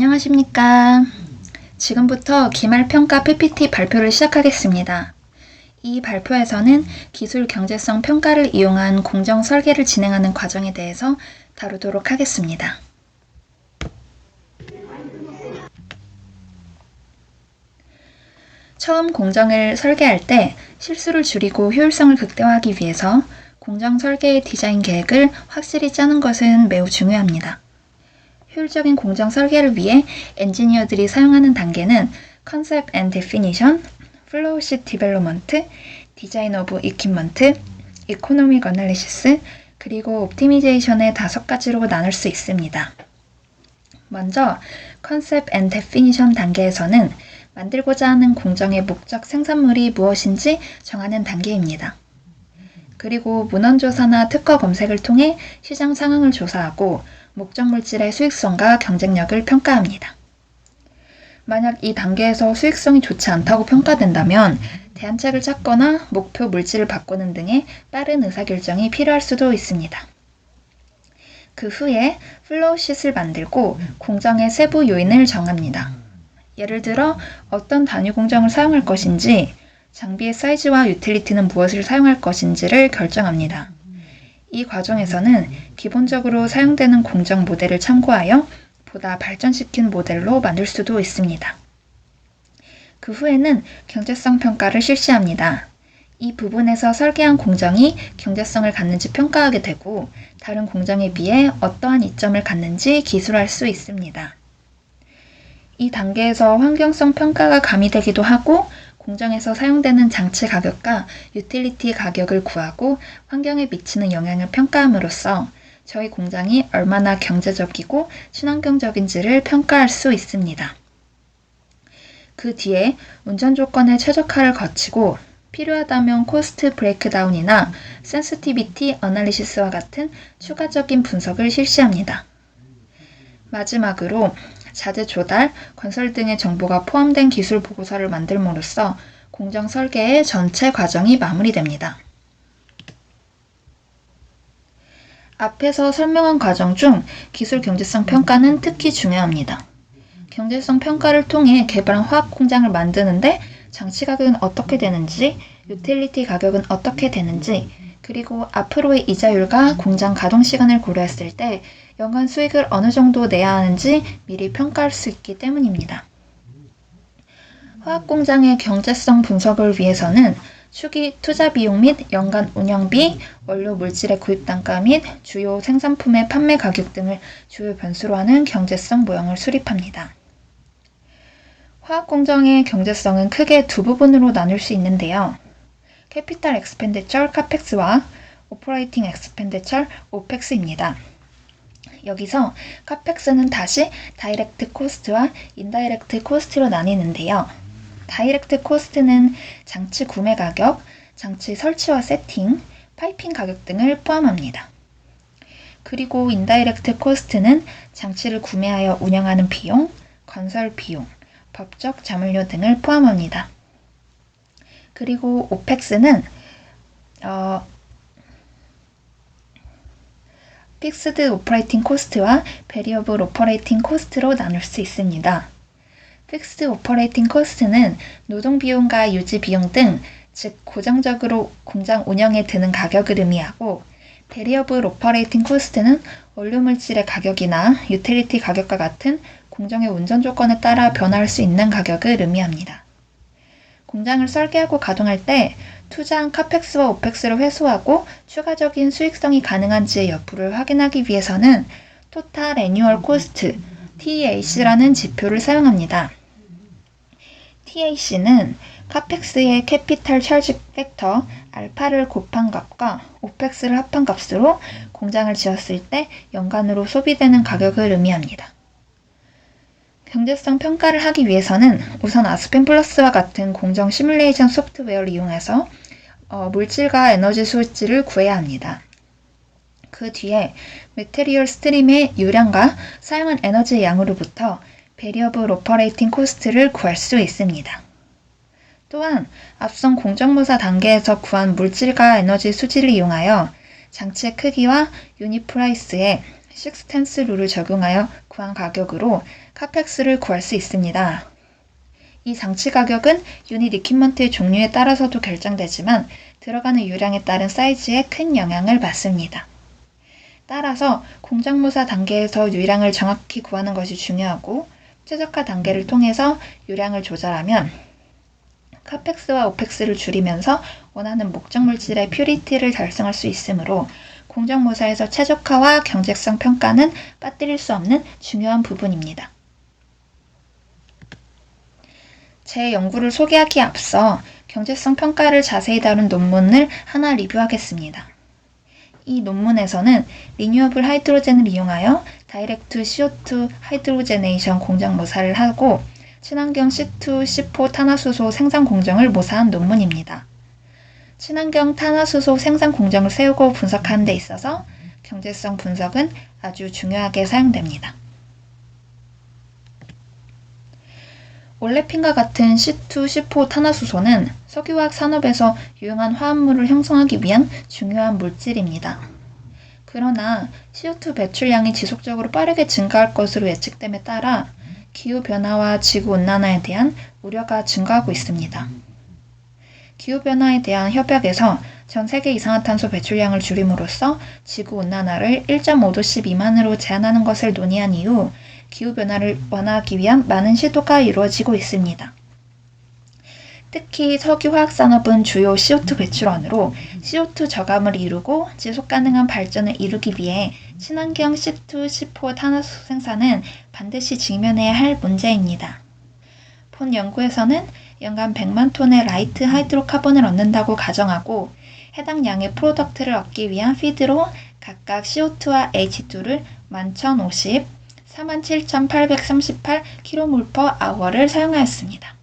안녕하십니까. 지금부터 기말평가 PPT 발표를 시작하겠습니다. 이 발표에서는 기술 경제성 평가를 이용한 공정 설계를 진행하는 과정에 대해서 다루도록 하겠습니다. 처음 공정을 설계할 때 실수를 줄이고 효율성을 극대화하기 위해서 공정 설계의 디자인 계획을 확실히 짜는 것은 매우 중요합니다. 효율적인 공정 설계를 위해 엔지니어들이 사용하는 단계는 컨셉 앤 데피니션, 플로우 시 디벨로먼트, 디자인 오브 이퀴먼트, 이코노믹 어널리시스, 그리고 옵티미제이션의 다섯 가지로 나눌 수 있습니다. 먼저 컨셉 앤 데피니션 단계에서는 만들고자 하는 공정의 목적 생산물이 무엇인지 정하는 단계입니다. 그리고 문헌조사나 특허 검색을 통해 시장 상황을 조사하고 목적 물질의 수익성과 경쟁력을 평가합니다. 만약 이 단계에서 수익성이 좋지 않다고 평가된다면 대안책을 찾거나 목표 물질을 바꾸는 등의 빠른 의사결정이 필요할 수도 있습니다. 그 후에 플로우쉿을 만들고 공정의 세부 요인을 정합니다. 예를 들어 어떤 단위 공정을 사용할 것인지, 장비의 사이즈와 유틸리티는 무엇을 사용할 것인지를 결정합니다. 이 과정에서는 기본적으로 사용되는 공정 모델을 참고하여 보다 발전시킨 모델로 만들 수도 있습니다. 그 후에는 경제성 평가를 실시합니다. 이 부분에서 설계한 공정이 경제성을 갖는지 평가하게 되고 다른 공정에 비해 어떠한 이점을 갖는지 기술할 수 있습니다. 이 단계에서 환경성 평가가 가미되기도 하고 공정에서 사용되는 장치 가격과 유틸리티 가격을 구하고 환경에 미치는 영향을 평가함으로써 저희 공장이 얼마나 경제적이고 친환경적인지를 평가할 수 있습니다. 그 뒤에 운전 조건의 최적화를 거치고 필요하다면 코스트 브레이크다운이나 센스티비티 어널리시스와 같은 추가적인 분석을 실시합니다. 마지막으로 자재 조달, 건설 등의 정보가 포함된 기술 보고서를 만들므로써 공정 설계의 전체 과정이 마무리됩니다. 앞에서 설명한 과정 중 기술 경제성 평가는 특히 중요합니다. 경제성 평가를 통해 개발한 화학 공장을 만드는데 장치 가격은 어떻게 되는지, 유틸리티 가격은 어떻게 되는지, 그리고 앞으로의 이자율과 공장 가동 시간을 고려했을 때 연간 수익을 어느 정도 내야 하는지 미리 평가할 수 있기 때문입니다. 화학 공장의 경제성 분석을 위해서는 초기 투자 비용 및 연간 운영비, 원료 물질의 구입 단가 및 주요 생산품의 판매 가격 등을 주요 변수로 하는 경제성 모형을 수립합니다. 화학 공정의 경제성은 크게 두 부분으로 나눌 수 있는데요. 캐피탈 엑스펜디처 카펙스와 오퍼레이팅 엑스펜디처 오펙스입니다. 여기서 카펙스는 다시 다이렉트 코스트와 인다이렉트 코스트로 나뉘는데요. 다이렉트 코스트는 장치 구매 가격, 장치 설치와 세팅, 파이핑 가격 등을 포함합니다. 그리고 인다이렉트 코스트는 장치를 구매하여 운영하는 비용, 건설 비용, 법적 자물료 등을 포함합니다. 그리고 오펙스는 어, 픽스드 오퍼레이팅 코스트와 베리어블 오퍼레이팅 코스트로 나눌 수 있습니다. 픽스드 오퍼레이팅 코스트는 노동 비용과 유지 비용 등, 즉 고정적으로 공장 운영에 드는 가격을 의미하고 베리어블 오퍼레이팅 코스트는 원료 물질의 가격이나 유틸리티 가격과 같은 공정의 운전 조건에 따라 변화할 수 있는 가격을 의미합니다. 공장을 설계하고 가동할 때 투자한 카펙스와 오펙스를 회수하고 추가적인 수익성이 가능한지의 여부를 확인하기 위해서는 토탈 애뉴얼 코스트 TAC라는 지표를 사용합니다. TAC는 카펙스의 캐피탈 찰지 팩터 알파를 곱한 값과 오펙스를 합한 값으로 공장을 지었을 때 연간으로 소비되는 가격을 의미합니다. 경제성 평가를 하기 위해서는 우선 아스펜 플러스와 같은 공정 시뮬레이션 소프트웨어를 이용해서 어, 물질과 에너지 소지를 구해야 합니다. 그 뒤에 메테리얼 스트림의 유량과 사용한 에너지의 양으로부터 베리어블 오퍼레이팅 코스트를 구할 수 있습니다. 또한 앞선 공정모사 단계에서 구한 물질과 에너지 수지를 이용하여 장치의 크기와 유닛 프라이스에 식스텐스 룰을 적용하여 구한 가격으로 카펙스를 구할 수 있습니다. 이 장치 가격은 유닛 이퀴먼트의 종류에 따라서도 결정되지만 들어가는 유량에 따른 사이즈에 큰 영향을 받습니다. 따라서 공정무사 단계에서 유량을 정확히 구하는 것이 중요하고 최적화 단계를 통해서 유량을 조절하면 카펙스와 오펙스를 줄이면서 원하는 목적 물질의 퓨리티를 달성할 수 있으므로 공정모사에서 최적화와 경제성 평가는 빠뜨릴 수 없는 중요한 부분입니다. 제 연구를 소개하기에 앞서 경제성 평가를 자세히 다룬 논문을 하나 리뷰하겠습니다. 이 논문에서는 리뉴어블 하이드로젠을 이용하여 다이렉트 CO2 하이드로제네이션 공정 모사를 하고 친환경 C2, C4 탄화수소 생산 공정을 모사한 논문입니다. 친환경 탄화수소 생산 공정을 세우고 분석하는 데 있어서 경제성 분석은 아주 중요하게 사용됩니다. 올레핀과 같은 C2, C4 탄화수소는 석유화학 산업에서 유용한 화합물을 형성하기 위한 중요한 물질입니다. 그러나 CO2 배출량이 지속적으로 빠르게 증가할 것으로 예측됨에 따라 기후변화와 지구온난화에 대한 우려가 증가하고 있습니다. 기후변화에 대한 협약에서 전 세계 이산화탄소 배출량을 줄임으로써 지구온난화를 1.5도씨 미만으로 제한하는 것을 논의한 이후 기후변화를 완화하기 위한 많은 시도가 이루어지고 있습니다. 특히 석유화학산업은 주요 CO2 배출원으로 CO2 저감을 이루고 지속 가능한 발전을 이루기 위해 친환경 C2, C4 탄화수 생산은 반드시 직면해야 할 문제입니다. 본 연구에서는 연간 100만 톤의 라이트 하이드로카본을 얻는다고 가정하고 해당 양의 프로덕트를 얻기 위한 피드로 각각 CO2와 H2를 11,050, 47,838kmol/h를 사용하였습니다.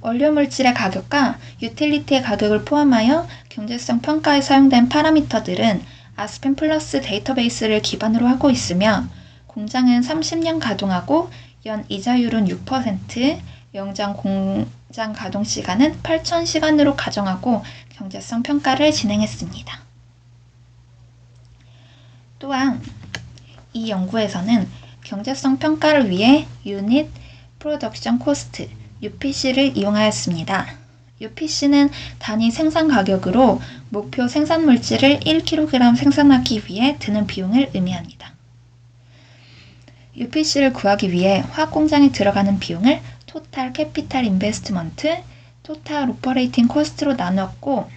원료 물질의 가격과 유틸리티의 가격을 포함하여 경제성 평가에 사용된 파라미터들은 아스펜 플러스 데이터베이스를 기반으로 하고 있으며 공장은 30년 가동하고 연 이자율은 6%, 영장 공장 가동 시간은 8,000시간으로 가정하고 경제성 평가를 진행했습니다. 또한 이 연구에서는 경제성 평가를 위해 유닛 프로덕션 코스트 UPC를 이용하였습니다. UPC는 단위 생산 가격으로 목표 생산 물질을 1kg 생산하기 위해 드는 비용을 의미합니다. UPC를 구하기 위해 화학 공장에 들어가는 비용을 토탈 캐피탈 인베스트먼트, 토탈 오퍼레이팅 코스트로 나누었고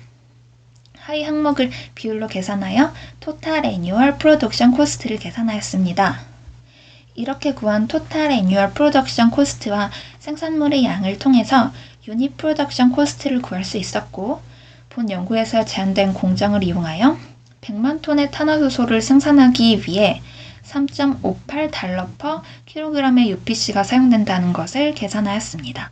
하위 항목을 비율로 계산하여 토탈 애뉴얼 프로덕션 코스트를 계산하였습니다. 이렇게 구한 토탈 애뉴얼 프로덕션 코스트와 생산물의 양을 통해서 유닛 프로덕션 코스트를 구할 수 있었고 본 연구에서 제한된 공정을 이용하여 100만 톤의 탄화수소를 생산하기 위해 3.58달러 퍼 킬로그램의 UPC가 사용된다는 것을 계산하였습니다.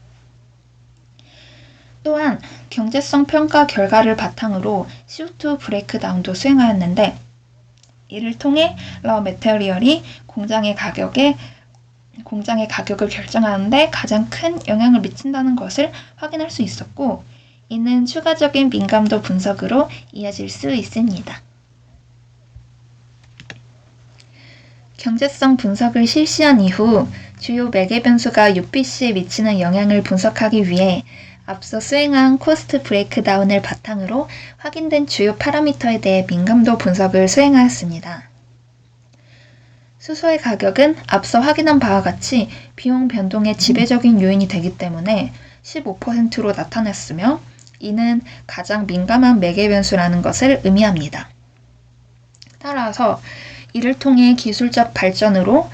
또한 경제성 평가 결과를 바탕으로 CO2 브레이크다운도 수행하였는데 이를 통해 러 메테리얼이 공장의 가격에 공장의 가격을 결정하는데 가장 큰 영향을 미친다는 것을 확인할 수 있었고 이는 추가적인 민감도 분석으로 이어질 수 있습니다. 경제성 분석을 실시한 이후 주요 매개 변수가 UPC에 미치는 영향을 분석하기 위해 앞서 수행한 코스트 브레이크다운을 바탕으로 확인된 주요 파라미터에 대해 민감도 분석을 수행하였습니다. 수소의 가격은 앞서 확인한 바와 같이 비용 변동의 지배적인 요인이 되기 때문에 15%로 나타났으며 이는 가장 민감한 매개 변수라는 것을 의미합니다. 따라서 이를 통해 기술적 발전으로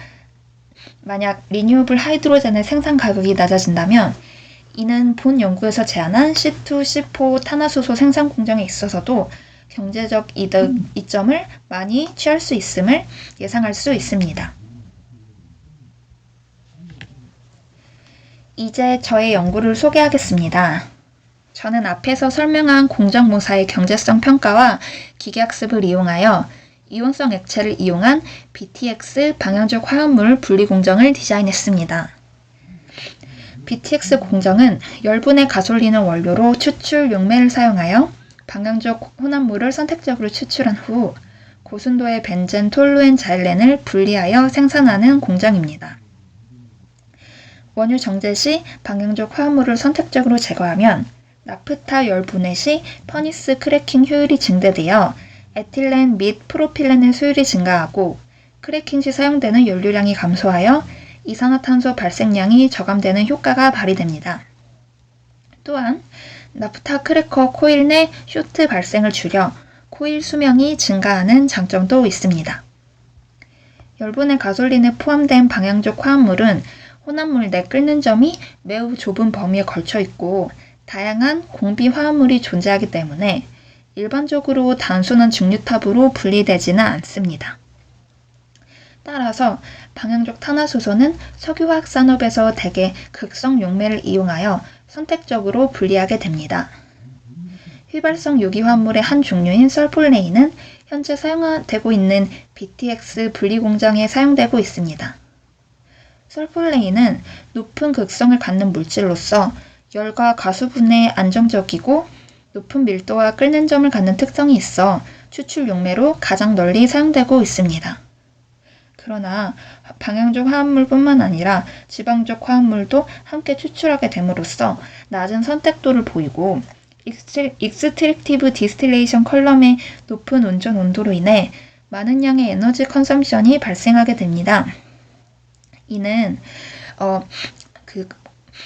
만약 리뉴어블 하이드로젠의 생산 가격이 낮아진다면 이는 본 연구에서 제안한 C2, C4 탄화수소 생산 공정에 있어서도 경제적 이득 이점을 많이 취할 수 있음을 예상할 수 있습니다. 이제 저의 연구를 소개하겠습니다. 저는 앞에서 설명한 공정모사의 경제성 평가와 기계학습을 이용하여 이온성 액체를 이용한 BTX 방향적 화합물 분리 공정을 디자인했습니다. BTX 공정은 열분의 가솔린을 원료로 추출 용매를 사용하여 방향적 혼합물을 선택적으로 추출한 후 고순도의 벤젠 톨루엔 자일렌을 분리하여 생산하는 공장입니다. 원유 정제 시 방향족 화합물을 선택적으로 제거하면 나프타 열 분해 시 퍼니스 크래킹 효율이 증대되어 에틸렌 및 프로필렌의 수율이 증가하고 크래킹 시 사용되는 연료량이 감소하여 이산화탄소 발생량이 저감되는 효과가 발휘됩니다. 또한 나프타 크래커 코일 내 쇼트 발생을 줄여 코일 수명이 증가하는 장점도 있습니다. 열분의 가솔린에 포함된 방향족 화합물은 혼합물 내 끓는 점이 매우 좁은 범위에 걸쳐 있고 다양한 공비 화합물이 존재하기 때문에 일반적으로 단순한 중류탑으로 분리되지는 않습니다. 따라서 방향족 탄화수소는 석유화학 산업에서 대개 극성 용매를 이용하여 선택적으로 분리하게 됩니다. 휘발성 유기화합물의 한 종류인 설폴레인은 현재 사용되고 있는 BTX 분리 공장에 사용되고 있습니다. 설폴레인은 높은 극성을 갖는 물질로서 열과 가수분해에 안정적이고 높은 밀도와 끓는 점을 갖는 특성이 있어 추출 용매로 가장 널리 사용되고 있습니다. 그러나 방향족 화합물뿐만 아니라 지방족 화합물도 함께 추출하게 됨으로써 낮은 선택도를 보이고 익스트랙티브 디스틸레이션 컬럼의 높은 온전 온도로 인해 많은 양의 에너지 컨섬션이 발생하게 됩니다. 이는 어, 그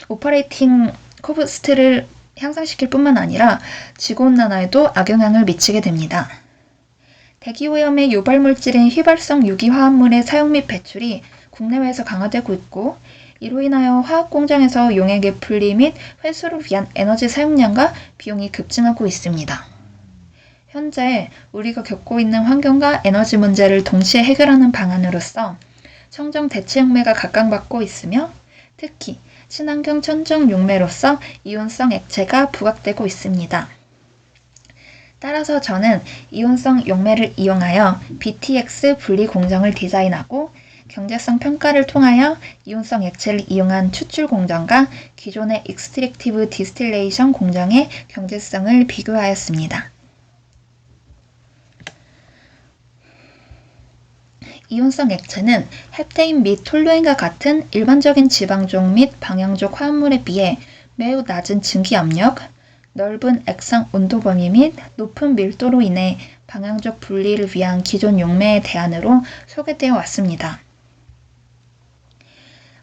오퍼레이팅 코스트를 향상시킬 뿐만 아니라 지구온난화에도 악영향을 미치게 됩니다. 대기오염의 유발물질인 휘발성 유기화합물의 사용 및 배출이 국내외에서 강화되고 있고 이로 인하여 화학공장에서 용액의 분리 및 회수를 위한 에너지 사용량과 비용이 급증하고 있습니다. 현재 우리가 겪고 있는 환경과 에너지 문제를 동시에 해결하는 방안으로서 청정 대체 용매가 각광받고 있으며 특히 친환경 천정 용매로서 이온성 액체가 부각되고 있습니다. 따라서 저는 이온성 용매를 이용하여 BTX 분리 공정을 디자인하고 경제성 평가를 통하여 이온성 액체를 이용한 추출 공정과 기존의 익스트랙티브 디스틸레이션 공정의 경제성을 비교하였습니다. 이온성 액체는 헵테인 및 톨루엔과 같은 일반적인 지방종 및 방향족 화합물에 비해 매우 낮은 증기 압력, 넓은 액상 온도 범위 및 높은 밀도로 인해 방향적 분리를 위한 기존 용매의 대안으로 소개되어 왔습니다.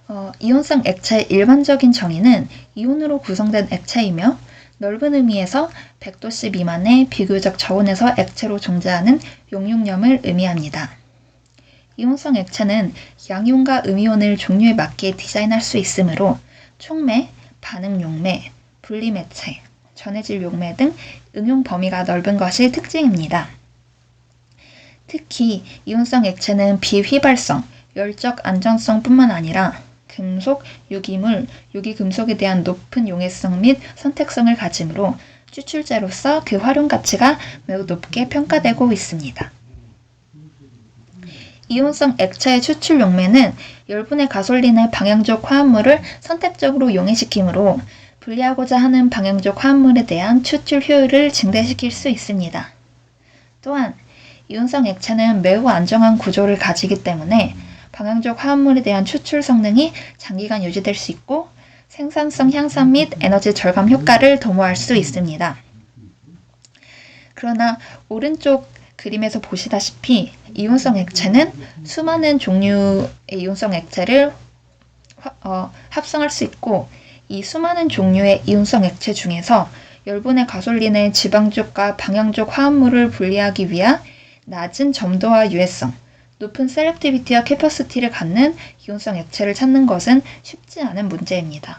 어, 이온성 액체의 일반적인 정의는 이온으로 구성된 액체이며 넓은 의미에서 100도씨 미만의 비교적 저온에서 액체로 존재하는 용융염을 의미합니다. 이온성 액체는 양이온과 음이온을 종류에 맞게 디자인할 수 있으므로 촉매, 반응 용매, 분리 매체, 전해질 용매 등 응용 범위가 넓은 것이 특징입니다. 특히 이온성 액체는 비휘발성, 열적 안전성뿐만 아니라 금속, 유기물, 유기금속에 대한 높은 용해성 및 선택성을 가지므로 추출제로서 그 활용 가치가 매우 높게 평가되고 있습니다. 이온성 액체의 추출 용매는 열분의 가솔린의 방향족 화합물을 선택적으로 용해시키므로 분리하고자 하는 방향족 화합물에 대한 추출 효율을 증대시킬 수 있습니다. 또한 이온성 액체는 매우 안정한 구조를 가지기 때문에 방향족 화합물에 대한 추출 성능이 장기간 유지될 수 있고 생산성 향상 및 에너지 절감 효과를 도모할 수 있습니다. 그러나 오른쪽 그림에서 보시다시피 이온성 액체는 수많은 종류의 이온성 액체를 어, 합성할 수 있고 이 수많은 종류의 이온성 액체 중에서 열분의 가솔린의 지방족과 방향족 화합물을 분리하기 위한 낮은 점도와 유해성, 높은 셀렉티비티와 캐퍼시티를 갖는 이온성 액체를 찾는 것은 쉽지 않은 문제입니다.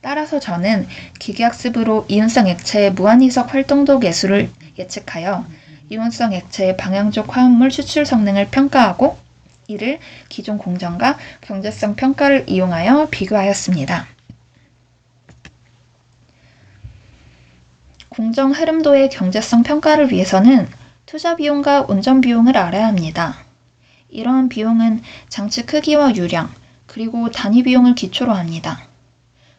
따라서 저는 기계학습으로 이온성 액체의 무한이석 활동도 계수를 예측하여 이온성 액체의 방향적 화합물 추출 성능을 평가하고 이를 기존 공정과 경제성 평가를 이용하여 비교하였습니다. 공정 흐름도의 경제성 평가를 위해서는 투자 비용과 운전 비용을 알아야 합니다. 이러한 비용은 장치 크기와 유량, 그리고 단위 비용을 기초로 합니다.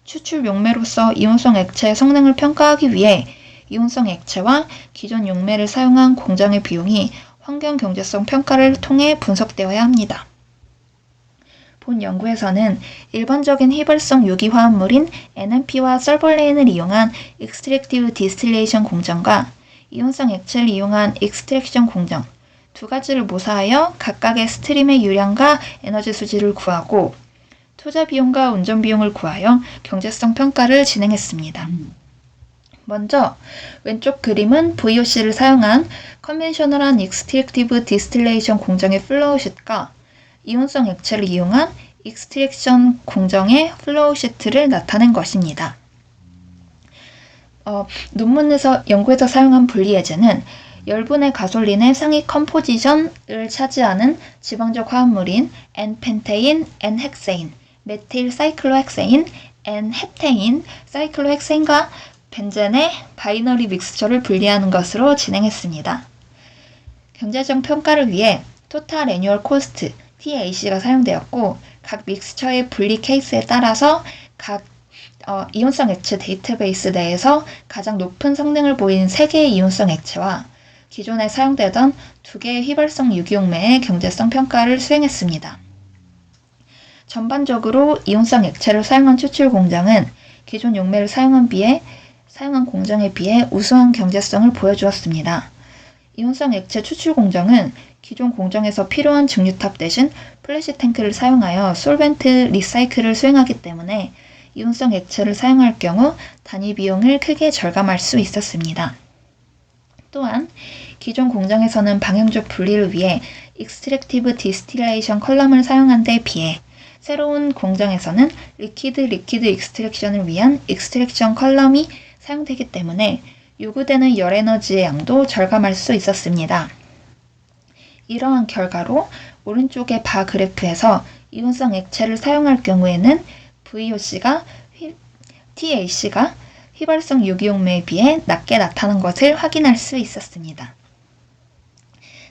추출 용매로서 이온성 액체의 성능을 평가하기 위해 이온성 액체와 기존 용매를 사용한 공장의 비용이 환경 경제성 평가를 통해 분석되어야 합니다. 본 연구에서는 일반적인 휘발성 유기 화합물인 NMP와 설벌레인을 이용한 익스트랙티브 디스틸레이션 공정과 이온성 액체를 이용한 익스트랙션 공정 두 가지를 모사하여 각각의 스트림의 유량과 에너지 수지를 구하고 투자 비용과 운전 비용을 구하여 경제성 평가를 진행했습니다. 먼저 왼쪽 그림은 VOC를 사용한 컨벤셔널한 익스트랙티브 디스틸레이션 공정의 플로우슛과 이온성 액체를 이용한 익스트랙션 공정의 플로우 시트를 나타낸 것입니다. 어, 논문에서 연구에서 사용한 분리해제는 열분의 가솔린의 상위 컴포지션을 차지하는 지방적 화합물인 N펜테인, N헥세인, 메틸 사이클로헥세인, N헤테인, 사이클로헥세인과 벤젠의 바이너리 믹스처를 분리하는 것으로 진행했습니다. 경제적 평가를 위해 토탈 애뉴얼 코스트 TAC가 사용되었고 각 믹스처의 분리 케이스에 따라서 각 어, 이온성 액체 데이터베이스 내에서 가장 높은 성능을 보인 3개의 이온성 액체와 기존에 사용되던 2개의 휘발성 유기용매의 경제성 평가를 수행했습니다. 전반적으로 이온성 액체를 사용한 추출 공장은 기존 용매를 사용한 비해 사용한 공장에 비해 우수한 경제성을 보여주었습니다. 이온성 액체 추출 공정은 기존 공정에서 필요한 증류탑 대신 플래시 탱크를 사용하여 솔벤트 리사이클을 수행하기 때문에 이온성 액체를 사용할 경우 단위 비용을 크게 절감할 수 있었습니다. 또한 기존 공정에서는 방향적 분리를 위해 익스트랙티브 디스틸레이션 컬럼을 사용한 데 비해 새로운 공정에서는 리퀴드 리퀴드 익스트랙션을 위한 익스트랙션 컬럼이 사용되기 때문에 요구되는 열 에너지의 양도 절감할 수 있었습니다. 이러한 결과로 오른쪽의 바 그래프에서 이온성 액체를 사용할 경우에는 VOC가 TAC가 휘발성 유기용매에 비해 낮게 나타난 것을 확인할 수 있었습니다.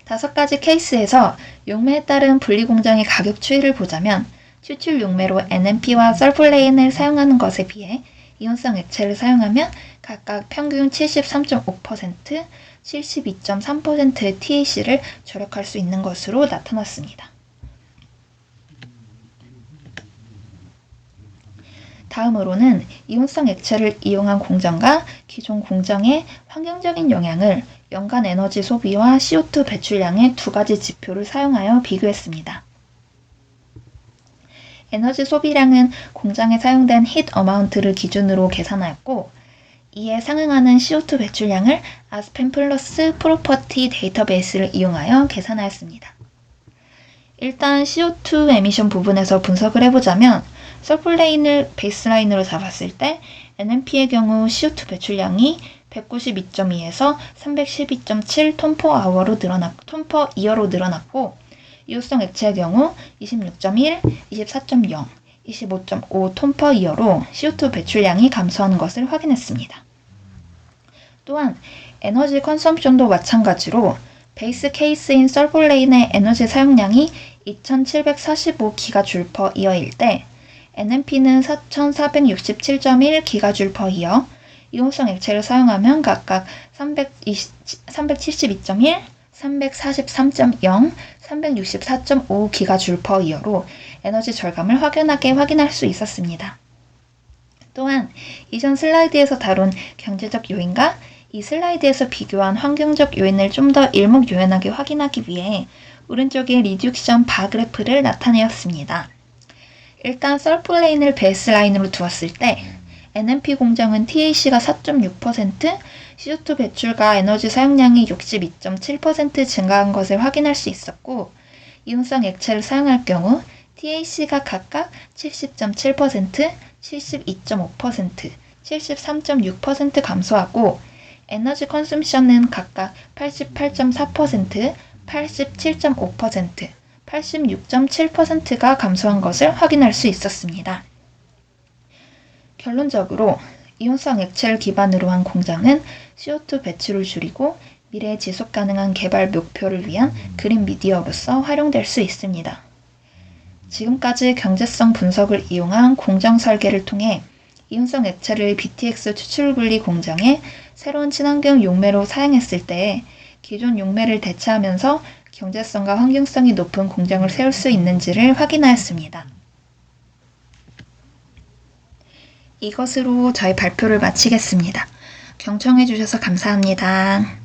다섯 가지 케이스에서 용매에 따른 분리공정의 가격 추이를 보자면 추출 용매로 NMP와 설플레인을 사용하는 것에 비해 이온성 액체를 사용하면 각각 평균 73.5%, 72.3%의 TAC를 절약할 수 있는 것으로 나타났습니다. 다음으로는 이온성 액체를 이용한 공정과 기존 공정의 환경적인 영향을 연간 에너지 소비와 CO2 배출량의 두 가지 지표를 사용하여 비교했습니다. 에너지 소비량은 공장에 사용된 힛 어마운트를 기준으로 계산하였고 이에 상응하는 CO2 배출량을 아스펜 플러스 프로퍼티 데이터베이스를 이용하여 계산하였습니다. 일단 CO2 에미션 부분에서 분석을 해보자면 서플레인을 베이스라인으로 잡았을 때 NMP의 경우 CO2 배출량이 192.2에서 312.7 톤 퍼 아워로 늘어났, 톤퍼 이어로 늘어났고 이호성 액체의 경우 26.1, 24.0, 25.5 톤 퍼 이어로 CO2 배출량이 감소하는 것을 확인했습니다. 또한 에너지 컨섬션도 마찬가지로 베이스 케이스인 썰볼레인의 에너지 사용량이 2745 기가줄 퍼 이어일 때 NMP는 4467.1 기가줄 퍼 이어 이온성 액체를 사용하면 각각 372.1, 343.0, 364.5 기가줄 퍼 이어로 에너지 절감을 확연하게 확인할 수 있었습니다. 또한 이전 슬라이드에서 다룬 경제적 요인과 이 슬라이드에서 비교한 환경적 요인을 좀 더 일목요연하게 확인하기 위해 오른쪽에 리듀크션 바 그래프를 나타내었습니다. 일단 썰플레인을 베이스라인으로 두었을 때 NMP 공장은 TAC가 4.6%, CO2 배출과 에너지 사용량이 62.7% 증가한 것을 확인할 수 있었고 이온성 액체를 사용할 경우 TAC가 각각 70.7%, 72.5%, 73.6% 감소하고 에너지 컨숨션은 각각 88.4%, 87.5%, 86.7%가 감소한 것을 확인할 수 있었습니다. 결론적으로 이온성 액체를 기반으로 한 공장은 CO2 배출을 줄이고 미래 지속 가능한 개발 목표를 위한 그린 미디어로서 활용될 수 있습니다. 지금까지 경제성 분석을 이용한 공정 설계를 통해 이온성 액체를 BTX 추출 분리 공장에 새로운 친환경 용매로 사용했을 때 기존 용매를 대체하면서 경제성과 환경성이 높은 공장을 세울 수 있는지를 확인하였습니다. 이것으로 저희 발표를 마치겠습니다. 경청해 주셔서 감사합니다.